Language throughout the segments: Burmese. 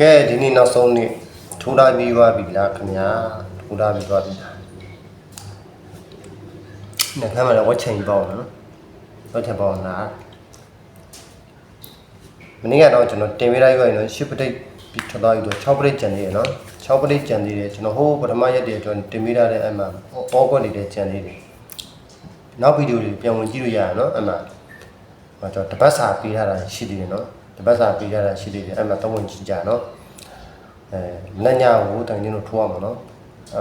ကဲဒီနေ့နောက်ဆုံးနေ့ထိုးထားပြီးသွားပြီလားခင်ဗျာထိုးထားပြီးသွားပြီလားနေ့ခါမှလည်းဝက်ချင်ပေါ့နော်ဝက်ချင်ပေါ့လားမနေ့ကတော့ကျွန်တော်တင်ပေးလိုက်ရရင်တော့ရှစ်ပတိတ်ပြီးထွက်သွားပြီတော့6ပတိတ်ကျန်သေးတယ်နော်6ပတိတ်ကျန်သေးတယ်ကျွန်တော်ဟိုးပထမရက်တည်းအတွက်တင်ပေးထားတဲ့အဲ့မှာအောကွက်နေတဲ့ကျန်သေးတယ်နောက်ဗီဒီယိုတွေပြန်ဝင်ကြည့်လို့ရရနော်အဲ့မှာဟောကျွန်တော်တပတ်စာပေးထားတာရှိသေးတယ်နော် တပတ်စာပေးထားတာရှိသေးတယ်အဲ့မှာတော့ဝင်ကြည့်ကြနော်အဲလက်ညကိုတိုင်တင်းတို့ထိုးရမှာနော်အဲ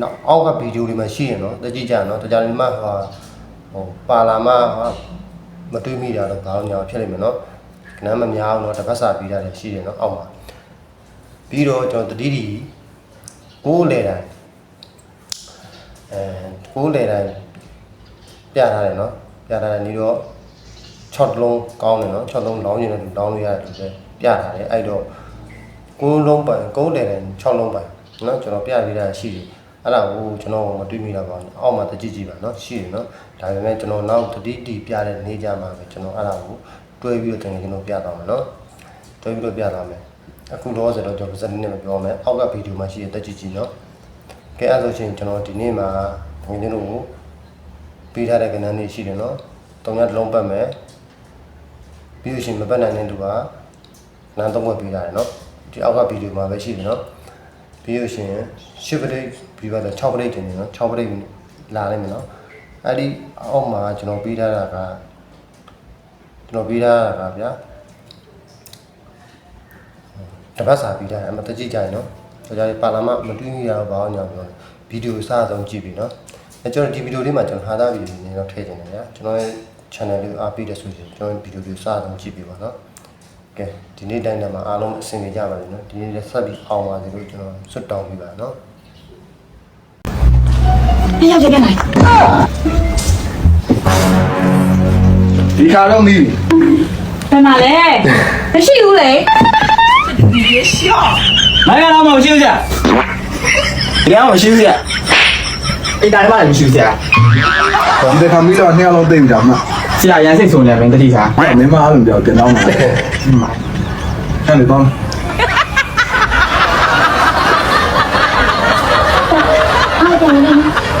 နောက်အောက်ကဗီဒီယိုတွေမှာရှိရနော်တကြည့်ကြနော်တကြလေးမှဟိုဟိုပါလာမှဟာမတွေးမိတာတော့ဘာလို့ညာဖြစ်လိမ့်မယ်နော်ခဏမများအောင်နော်တစ်ပတ်စာပြီးတာလည်းရှိတယ်နော်အောက်မှာပြီးတော့ကျွန်တော်တတိတီကိုးလေတိုင်းအဲကိုးလေတိုင်းပြထားတယ်နော်ပြထားတယ်ဒီတော့ 6တလုံးကောင်းတယ်နော်6လုံးလောင်းရင်လည်းလောင်းလို့ရတယ်လို့ပဲပြထားတယ်အဲ့တော့9လုံးပိုင်9တယ်လည်း6လုံးပိုင်နော်ကျွန်တော်ပြပေးတာရှိတယ်အဲ့ဒါကိုကျွန်တော်မတွေးမိတာပါအောက်မှာတကြည့်ကြည့်ပါနော်ရှိတယ်နော်ဒါပေမဲ့ကျွန်တော်နောက်တတိတီပြတဲ့နေကြမှာပဲကျွန်တော်အဲ့ဒါကိုတွဲပြီးတော့တကယ်ကျွန်တော်ပြသွားမယ်နော်တွဲပြီးတော့ပြသွားမယ်အခုတော့ဆိုတော့ကျွန်တော်စနေနေ့မပြောမယ်အောက်ကဗီဒီယိုမှာရှိတဲ့တကြည့်ကြည့်နော်ကဲအဲ့ဆိုချင်းကျွန်တော်ဒီနေ့မှာဘုံကျွန်တော်ကိုပေးထားတဲ့ကဏ္ဍလေးရှိတယ်နော်တုံးရတစ်လုံးပတ်မယ် ပြီးလို့ရှိရင်မပတ်နိုင်တဲ့သူကလမ်းသုံးွက်ပေးတာတယ်နော်ဒီအောက်ကဗီဒီယိုမှာပဲရှိတယ်နော်ပြီးလို့ရှိရင်6ပရိတ်ပြီးပါတော့6ပရိတ်တင်တယ်နော်6ပရိတ်လာလိုက်မယ်နော်အဲ့ဒီအောက်မှာကျွန်တော်ပေးထားတာကကျွန်တော်ပေးထားတာကဗျာတပတ်စာပြီးထားတယ်အမတကြည့်ကြရင်နော်ကျွန်တော်ပါလာမမတွေးမိရတော့ဘာအောင်ညာပြောဗီဒီယိုစအောင်ကြည့်ပြီနော်အဲကျွန်တော်ဒီဗီဒီယိုလေးမှာကျွန်တော်ဟာသားဗီဒီယိုလေးတော့ထည့်တင်တယ်ဗျာကျွန်တော် channel လေးကိုအားပေးတဲ့ဆိုရင်ကျွန်တော်ဗီဒီယိုလေးစဆုံးကြည့်ပြီပါနော် ကဲဒီနေ့တိုင်းမှာအားလုံးအဆင်ပြေကြပါလိမ့်နော်ဒီနေ့လည်းဆက်ပြီးအောင်ပါစေလို့ကျွန်တော်ဆွတ်တောင်းပေးပါနော် 你要这边来。 ဒီခါတော့မိပြီ 干嘛嘞？那是有嘞。 哪个老毛休息？两我休息。一打电话也不休息啊？ ဒီခါမိတော့နှစ်ယောက်လုံးသိ ဆရာရန်စိတ်ဆိုနေမင်းတတိစားမင်းမအားလို့ပြောပြန်တော့မှာအဲ့လိုတော့ဟုတ်တယ်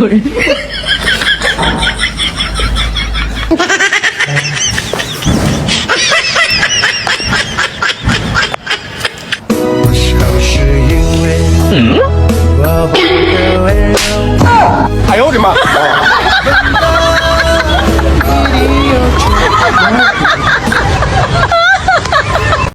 有人。